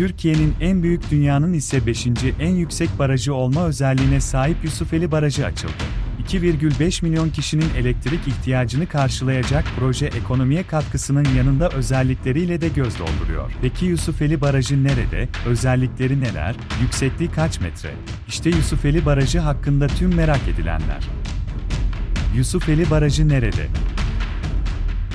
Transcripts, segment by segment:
Türkiye'nin en büyük dünyanın ise 5. en yüksek barajı olma özelliğine sahip Yusufeli Barajı açıldı. 2,5 milyon kişinin elektrik ihtiyacını karşılayacak proje ekonomiye katkısının yanında özellikleriyle de göz dolduruyor. Peki Yusufeli Barajı nerede? Özellikleri neler? Yüksekliği kaç metre? İşte Yusufeli Barajı hakkında tüm merak edilenler. Yusufeli Barajı nerede?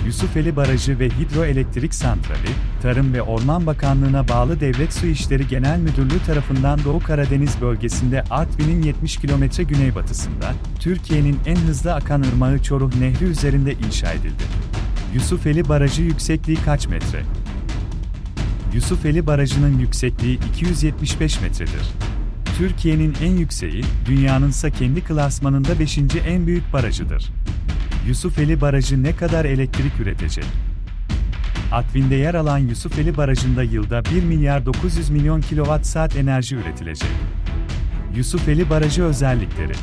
Yusufeli Barajı ve Hidroelektrik Santrali, Tarım ve Orman Bakanlığı'na bağlı Devlet Su İşleri Genel Müdürlüğü tarafından Doğu Karadeniz bölgesinde Artvin'in 70 kilometre güneybatısında, Türkiye'nin en hızlı akan ırmağı Çoruh Nehri üzerinde inşa edildi. Yusufeli Barajı yüksekliği kaç metre? Yusufeli Barajı'nın yüksekliği 275 metredir. Türkiye'nin en yükseği, dünyanınsa kendi klasmanında 5. en büyük barajıdır. Yusufeli Barajı ne kadar elektrik üretecek? Artvin'de yer alan Yusufeli Barajı'nda yılda 1 milyar 900 milyon kilowatt saat enerji üretilecek. Yusufeli Barajı özellikleri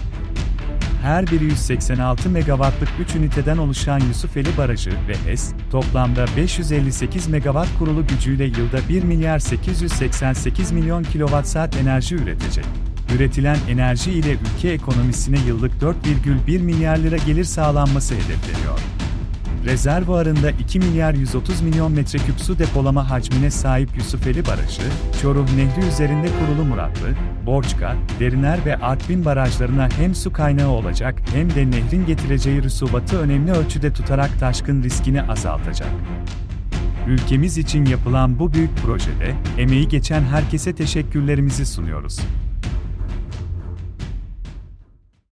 her biri 186 megawattlık 3 üniteden oluşan Yusufeli Barajı ve HES, toplamda 558 megawatt kurulu gücüyle yılda 1 milyar 888 milyon kilowatt saat enerji üretecek. Üretilen enerji ile ülke ekonomisine yıllık 4,1 milyar lira gelir sağlanması hedefleniyor. Rezervuarında 2 milyar 130 milyon metreküp su depolama hacmine sahip Yusufeli Barajı, Çoruh Nehri üzerinde kurulu Muratlı, Borçka, Deriner ve Artvin barajlarına hem su kaynağı olacak hem de nehrin getireceği rüsubatı önemli ölçüde tutarak taşkın riskini azaltacak. Ülkemiz için yapılan bu büyük projede emeği geçen herkese teşekkürlerimizi sunuyoruz.